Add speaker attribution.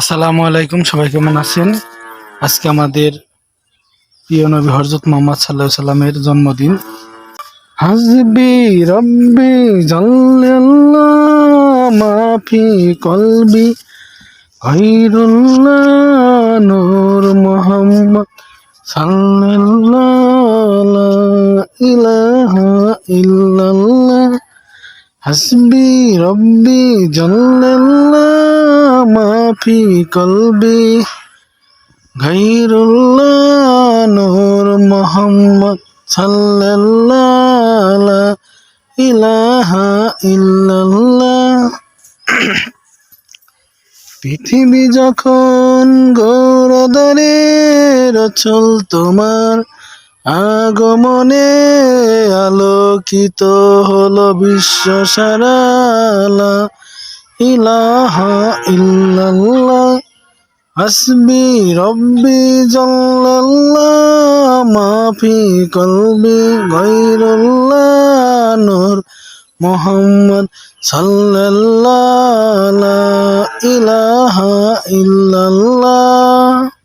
Speaker 1: আসসালামু আলাইকুম, সবাই কেমন আছেন? আজকে আমাদের প্রিয় নবী হজরত মোহাম্মদ সাল্লাহ সাল্লামের জন্মদিন। হাজবি রব্বি জাল্লাল্লাহ মাফি কলবি গৈরুল্লাহ নূর মোহাম্মদ সাল্লাল্লাহ লা ইলাহা ইল্লাল্লাহ। হাসবি রব্বি জাল্লাল্লাহ মাফি কলবি। গাইরুল্লাহ নূর মোহাম্মদ সাল্লাল্লাহ ইলাহা ইল্লাল্লাহ। পৃথিবী যখন গৌরদারে রচল তোমার আগমনে আলোকিত হলো বিশ্ব সারালা, ইলাহা ইল্লাল্লাহ, হাসবি রব্বি জাল্লাল্লাহ, মাফি কলবি গৈরুল্লাহ নূর মোহাম্মদ সাল্লাল্লাহ ইলাহা ইল্লাল্লাহ।